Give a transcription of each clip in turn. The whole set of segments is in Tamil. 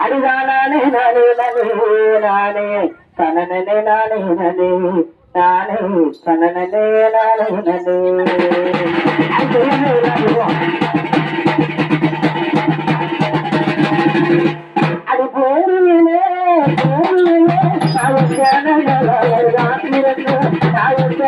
அடிதானே நானே நானே நானே. தனனே நானே நானே. நானே தனனே நானே நானே. அது போரிலே போரிலே அவன் ஜனங்கள் அவர்கள்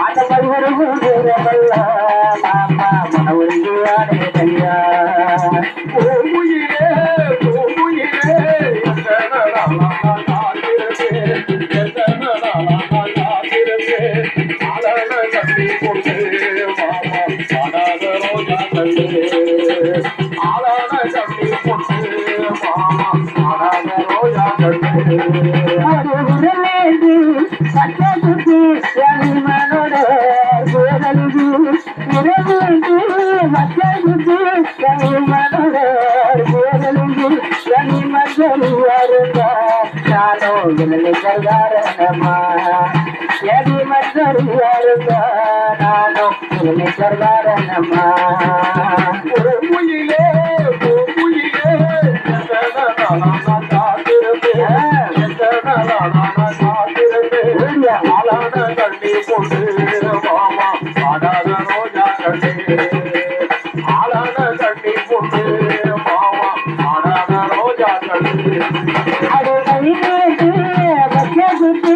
ஆசைப்படுகிறது மாமா மனவுருவானே தையா பூமுயிலே பூமுயிலே ஆளான சட்டி பொட்டு மாமா ஆளான ரோஜா கண்டு நல்கு இரவு மக்களுக்கு தனி மனவர் கோதலுக்கு தனி மக்கள் வருந்தா நானோ இலலை சர்தாரணமா எதி மக்கள் வருந்தா நானோ இலலை சர்தாரணமா ஒரு மொழியிலே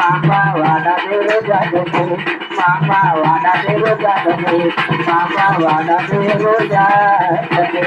Mama, wanna do the jagged Mama, wanna do the jagged Mama, wanna do the jagged